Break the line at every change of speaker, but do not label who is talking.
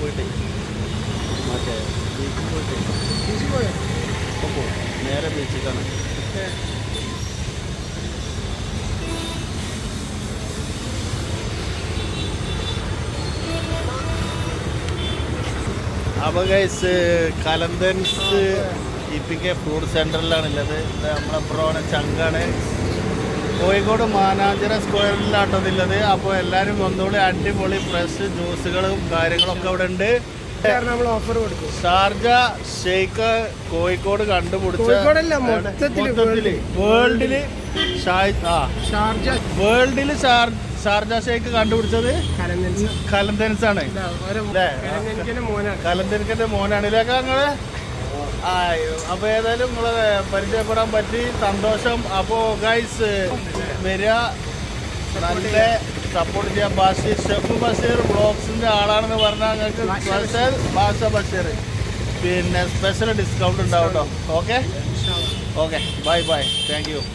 പോയിട്ടേ മറ്റേ ബീച്ചിൽ പോയിട്ടേ ബീച്ചിൽ പോയോ? ഇപ്പം നേരെ ബീച്ചിലാണ് അപ്പോൾ ഗൈസ് കലന്തൻസ് ഇപ്പിക്ക് ഫ്രൂട്ട് സെന്ററിലാണുള്ളത് ഇത് നമ്മളെ പ്രോ ചങ്കാണ്. കോഴിക്കോട് മാനാഞ്ചിറ സ്ക്വയറിലാട്ടതില്ലത് അപ്പോൾ എല്ലാവരും വന്നോളി അടിപൊളി ഫ്രഷ് ജ്യൂസുകളും കാര്യങ്ങളൊക്കെ അവിടെ ഉണ്ട്.
നമ്മൾ ഓഫർ കൊടുക്കും.
ഷാർജ ഷെയ്ക്ക് കോഴിക്കോട് കണ്ടുപിടിച്ച മൊത്തത്തിൽ
വേൾഡിൽ.
വേൾഡിൽ ഷാർ ഷാർജ ഷെയ്ക്ക് കണ്ടുപിടിച്ചത്
കലന്തൻസ്
ആണ്?
കലന്തൻസിന്റെ മോനാണ്.
ഇതൊക്കെ മോനാണ്. ഇതിലൊക്കെ നിങ്ങൾ ആ അപ്പൊ ഏതായാലും നിങ്ങളെ പരിചയപ്പെടാൻ പറ്റി. സന്തോഷം. അപ്പോ ഗൈസ് വരിക നല്ല സപ്പോർട്ട് ചെയ്യാൻ ബാഷി ഷെഫ് ബഷീർ ബ്ലോഗ്സിന്റെ ആളാണെന്ന് പറഞ്ഞാൽ നിങ്ങൾക്ക് സ്പെഷ്യൽ ബാഷ ബഷീർ. പിന്നെ സ്പെഷ്യൽ ഡിസ്കൗണ്ട് ഉണ്ടാവും കേട്ടോ okay okay bye bye thank you